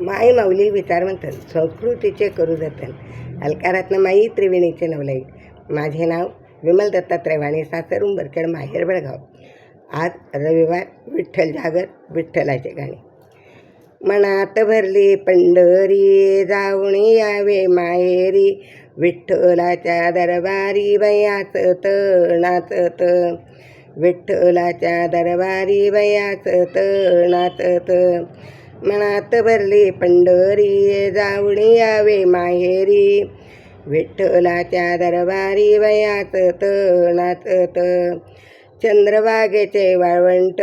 माय माऊली विचारवंतन संस्कृतीचे करू जतन. अलकारातनं माई त्रिवेणीचे नवलाई. माझे नाव विमल दत्तात्रय वाणी सासर उंबरखेड माहेर बेळगाव. आज रविवार विठ्ठल जागर विठ्ठलाचे गाणे. मनात भरली पंढरी जाऊन यावे माहेरी. विठ्ठलाच्या दरबारी बयाच नाचत. विठ्ठलाच्या दरबारी बयाच नाचत. मनात भरली पंढरी जाऊणी यावे माहेरी. विठ्ठलाच्या दरबारी बयाच नाचत चंद्रभागेचे वाळवंट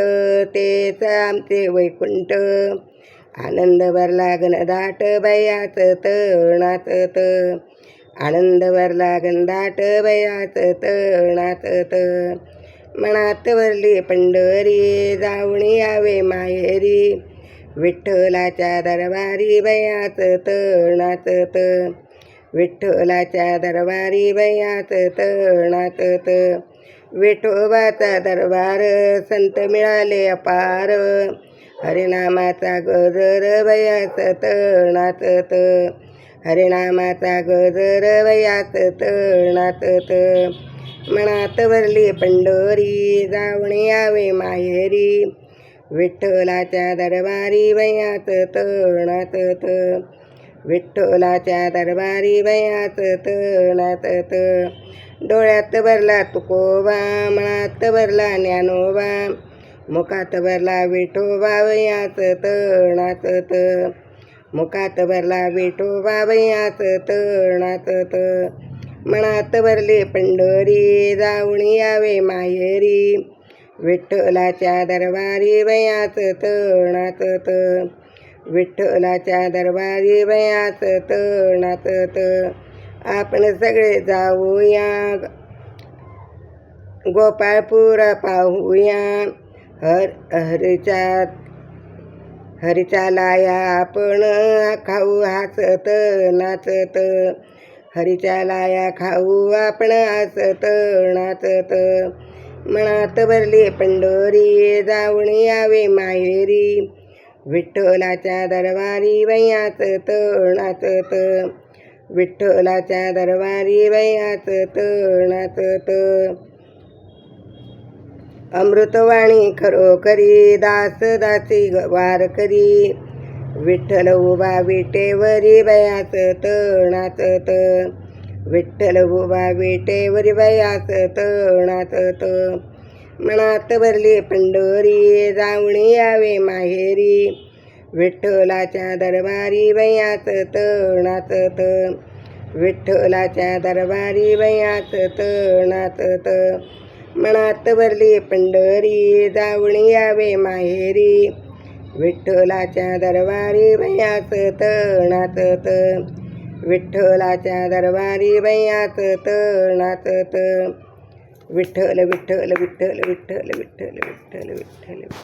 तेच आमचे वैकुंठ. आनंद भरला घनदाट बयाच नाचत आनंद भरला घनदाट बयाच नाचत मनात भरली पंढरी जाऊणी यावे माहेरी. विठ्ठलाच्या दरबारी बयाच नाचत विठ्ठलाच्या दरबारी बयाच नाचत विठोबाचा दरबार संत मिळाले अपार. हरिनामाचा गजर बयाच त. हरिनामाचा गजर बयाच त. मनात भरली पंढरी जावणे यावे माहेरी. विठ्ठलाच्या दरबारी वयात नाचत विठ्ठलाच्या दरबारी वयात नाचत डोळ्यात भरला तुकोबा मनात भरला ज्ञानोबा मुखात भरला विठोबा वयात नाचत मुखात भरला विठोबा वयात नाचत मनात भरले पंढरी जाऊन यावे माहेरी. विठ्ठलाच्या दरबारी बयाच नाचत विठ्ठलाच्या दरबारी बयाच नाचत आपण सगळे जाऊया. गोपाळपूर पाहूया. हर हरीच्या हरीच्या लाया आपण खाऊ हसत नाचत हरीच्या लाया खाऊ आपण हसत नाचत मनात भरली पंढोरी जाऊन यावे माहेरी. विठ्ठलाच्या दरबारी बयाच नाचत विठ्ठलाच्या दरबारी बयाच नाचत अमृतवाणी खरोखरी दास दासी वार करी विठ्ठल उभा विटेवरी बयाच नाचत विठ्ठल उभा विटेवरी तणात त मनात भरली पंढरी जाऊन यावे माहेरी विठ्ठलाच्या दरबारी वयात तणात त विठ्ठलाच्या दरबारी वयात तणात त मनात भरली पंढरी जाऊन यावे माहेरी विठ्ठलाच्या दरबारी वयात तणात त विठ्ठलाच्या दरबारी बैयात तळणात तळ. विठ्ठल विठ्ठल विठ्ठल विठ्ठल विठ्ठल विठ्ठल विठ्ठल.